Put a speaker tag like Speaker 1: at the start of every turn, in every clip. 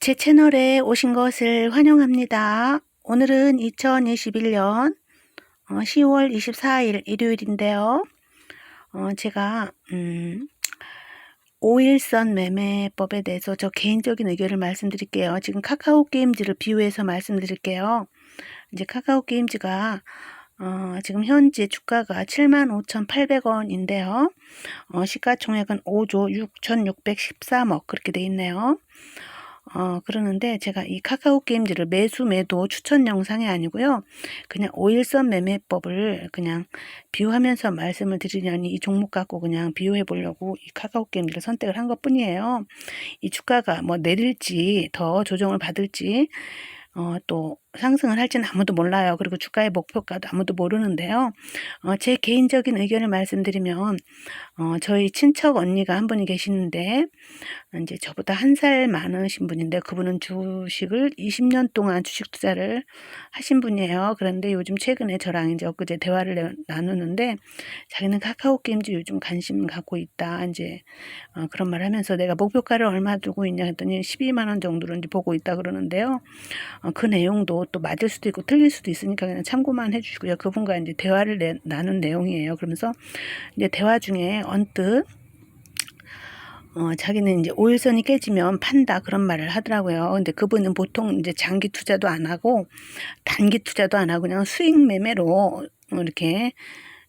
Speaker 1: 제 채널에 오신 것을 환영합니다. 오늘은 2021년 10월 24일 일요일인데요. 어, 제가 음, 5일선 매매법에 대해서 저 개인적인 의견을 말씀드릴게요. 지금 카카오 게임즈를 비유해서 말씀드릴게요. 이제 카카오 게임즈가 어, 지금 현재 주가가 75,800원인데요. 어, 시가총액은 5조 6,613억 그렇게 돼 있네요. 어, 그러는데 제가 이 카카오 게임즈를 매수 매도 추천 영상이 아니고요. 그냥 5일선 매매법을 그냥 비유하면서 말씀을 드리려니 이 종목 갖고 그냥 비유해 보려고 이 카카오 게임즈를 선택을 한 것 뿐이에요. 이 주가가 뭐 내릴지 더 조정을 받을지 어, 또 상승을 할지는 아무도 몰라요. 그리고 주가의 목표가도 아무도 모르는데요. 어, 제 개인적인 의견을 말씀드리면 어, 저희 친척 언니가 한 분이 계시는데 이제 저보다 한 살 많으신 분인데 그분은 주식을 20년 동안 주식 투자를 하신 분이에요. 그런데 요즘 최근에 저랑 이제 엊그제 대화를 나누는데 자기는 카카오 게임즈 요즘 관심 갖고 있다. 이제 어, 그런 말 하면서 내가 목표가를 얼마 두고 있냐 했더니 12만 원 정도로 이제 보고 있다 그러는데요. 어, 그 내용도 또 맞을 수도 있고 틀릴 수도 있으니까 그냥 참고만 해주시고요. 그분과 이제 대화를 내, 나눈 내용이에요. 그러면서 이제 대화 중에 언뜻 어, 자기는 이제 오일선이 깨지면 판다 그런 말을 하더라고요. 근데 그분은 보통 이제 장기 투자도 안 하고 단기 투자도 안 하고 그냥 수익 매매로 이렇게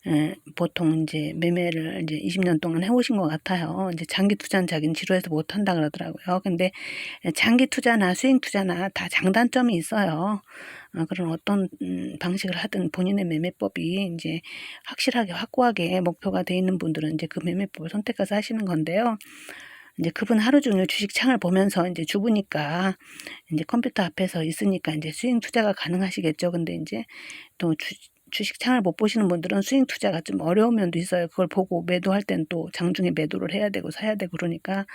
Speaker 1: 예, 보통 이제 매매를 이제 20년 동안 해오신 것 같아요. 이제 장기 투자는 자기는 지루해서 못 한다 그러더라고요. 근데 장기 투자나 수익 투자나 다 장단점이 있어요. 어, 그런 어떤 음, 방식을 하든 본인의 매매법이 이제 확실하게 확고하게 목표가 돼 있는 분들은 이제 그 매매법을 선택해서 하시는 건데요. 이제 그분 하루 종일 주식 창을 보면서 이제 주부니까 이제 컴퓨터 앞에서 있으니까 이제 수익 투자가 가능하시겠죠. 근데 이제 또 주, 주식 창을 못 보시는 분들은 스윙 투자가 좀 어려운 면도 있어요. 그걸 보고 매도할 땐 또 장중에 매도를 해야 되고 사야 되고 그러니까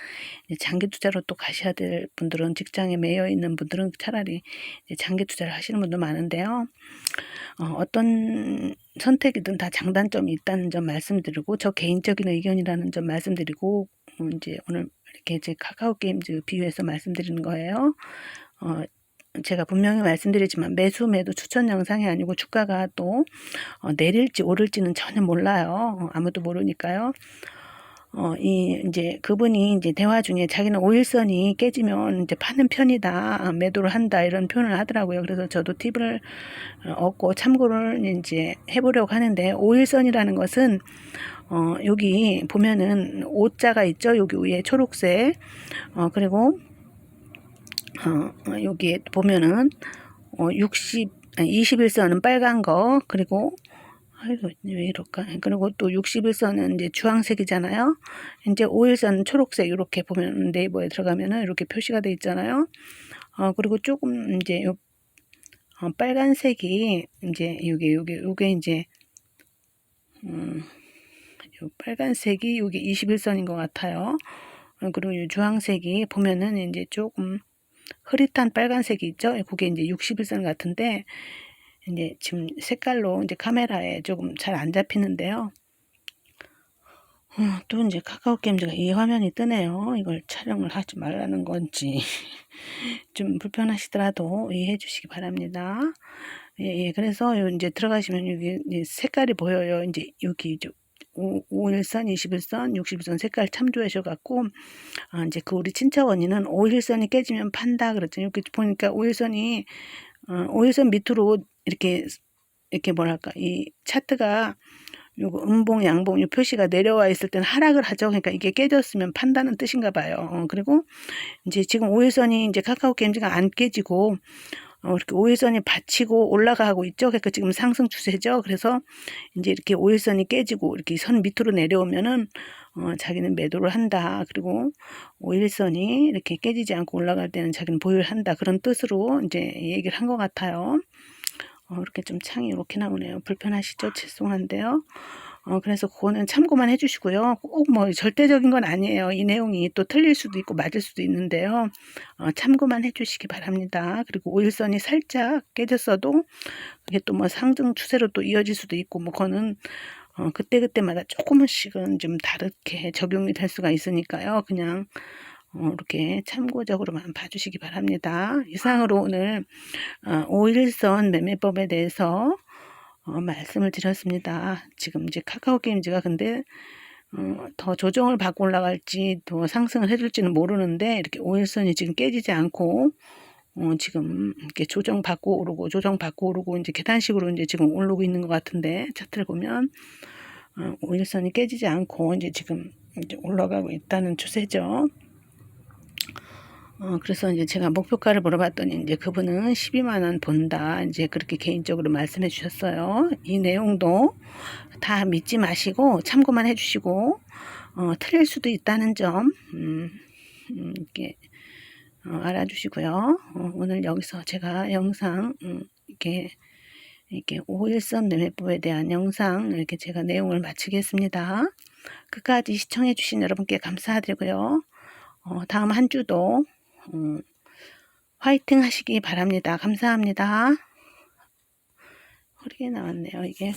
Speaker 1: 장기 투자로 또 가셔야 될 분들은 직장에 매여 있는 분들은 차라리 장기 투자를 하시는 분도 많은데요. 어, 떤 선택이든 다 장단점이 있다는 점 말씀드리고 저 개인적인 의견이라는 점 말씀드리고 어, 이제 오늘 이렇게 제 카카오 게임즈 비유해서 말씀드리는 거예요. 어, 제가 분명히 말씀드리지만 매수 매도 추천 영상이 아니고 주가가 또 어, 내릴지 오를지는 전혀 몰라요. 어, 아무도 모르니까요. 어, 이, 이제 그분이 이제 대화 중에 자기는 오일선이 깨지면 이제 파는 편이다, 매도를 한다, 이런 표현을 하더라고요. 그래서 저도 팁을 얻고 참고를 이제 해보려고 하는데, 오일선이라는 것은, 어, 여기 보면은 오자가 있죠? 여기 위에 초록색. 어, 그리고 어, 여기에 보면은 어, 60, 21선은 빨간 거 그리고 아이고 왜 이럴까? 그리고 또 61선은 이제 주황색이잖아요. 이제 5일선은 초록색 이렇게 보면 네이버에 들어가면은 이렇게 표시가 돼 있잖아요. 어 그리고 조금 이제 요 어, 빨간색이 이제 요게 요게 요게 이제 음, 요 빨간색이 요게 21선인 것 같아요. 어, 그리고 요 주황색이 보면은 이제 조금 흐릿한 빨간색이 있죠. 그게 이제 61선 같은데 이제 지금 색깔로 이제 카메라에 조금 잘 안 잡히는데요. 어, 또 이제 카카오 게임즈가 이 화면이 뜨네요. 이걸 촬영을 하지 말라는 건지 좀 불편하시더라도 이해해 주시기 바랍니다. 예, 예, 그래서 이제 들어가시면 여기 색깔이 보여요. 이제 여기 5일선, 21선, 61선 색깔 참조하셔갖고, 아, 이제 그 우리 친척 언니는 5일선이 깨지면 판다 그랬죠. 이렇게 보니까 5일선이, 어, 5일선 밑으로 이렇게, 이렇게 뭐랄까, 이 차트가 요거 음봉, 양봉, 요 표시가 내려와 있을 때는 하락을 하죠. 그러니까 이게 깨졌으면 판다는 뜻인가 봐요. 어, 그리고 이제 지금 5일선이 이제 카카오 게임즈가 안 깨지고, 어, 이렇게 오일선이 받치고 올라가고 있죠. 그러니까 지금 상승 추세죠. 그래서 이제 이렇게 오일선이 깨지고 이렇게 선 밑으로 내려오면은 어, 자기는 매도를 한다. 그리고 오일선이 이렇게 깨지지 않고 올라갈 때는 자기는 보유를 한다. 그런 뜻으로 이제 얘기를 한 것 같아요. 어, 이렇게 좀 창이 이렇게 나오네요. 불편하시죠? 죄송한데요. 어, 그래서 그거는 참고만 해주시고요. 꼭 뭐 절대적인 건 아니에요. 이 내용이 또 틀릴 수도 있고 맞을 수도 있는데요. 어, 참고만 해주시기 바랍니다. 그리고 오일선이 살짝 깨졌어도 그게 또 뭐 상승 추세로 또 이어질 수도 있고 뭐 그거는 어, 그때그때마다 조금씩은 좀 다르게 적용이 될 수가 있으니까요. 그냥 어, 이렇게 참고적으로만 봐주시기 바랍니다. 이상으로 오늘 어, 5일선 매매법에 대해서 어, 말씀을 드렸습니다. 지금 이제 카카오 게임즈가 근데 어, 더 조정을 받고 올라갈지 더 상승을 해줄지는 모르는데 이렇게 5일선이 지금 깨지지 않고 어, 지금 이렇게 조정 받고 오르고 조정 받고 오르고 이제 계단식으로 이제 지금 오르고 있는 것 같은데 차트를 보면 어, 5일선이 깨지지 않고 이제 지금 이제 올라가고 있다는 추세죠. 어, 그래서 이제 제가 목표가를 물어봤더니 이제 그분은 12만 원 본다. 이제 그렇게 개인적으로 말씀해 주셨어요. 이 내용도 다 믿지 마시고 참고만 해 주시고, 어, 틀릴 수도 있다는 점, 음, 음, 이렇게, 어, 알아주시고요. 어, 오늘 여기서 제가 영상, 음, 이렇게, 이렇게 5일선 매매법에 대한 영상, 이렇게 제가 내용을 마치겠습니다. 끝까지 시청해 주신 여러분께 감사드리고요. 어, 다음 한 주도 음, 화이팅 하시기 바랍니다. 감사합니다. 흐리게 나왔네요, 이게.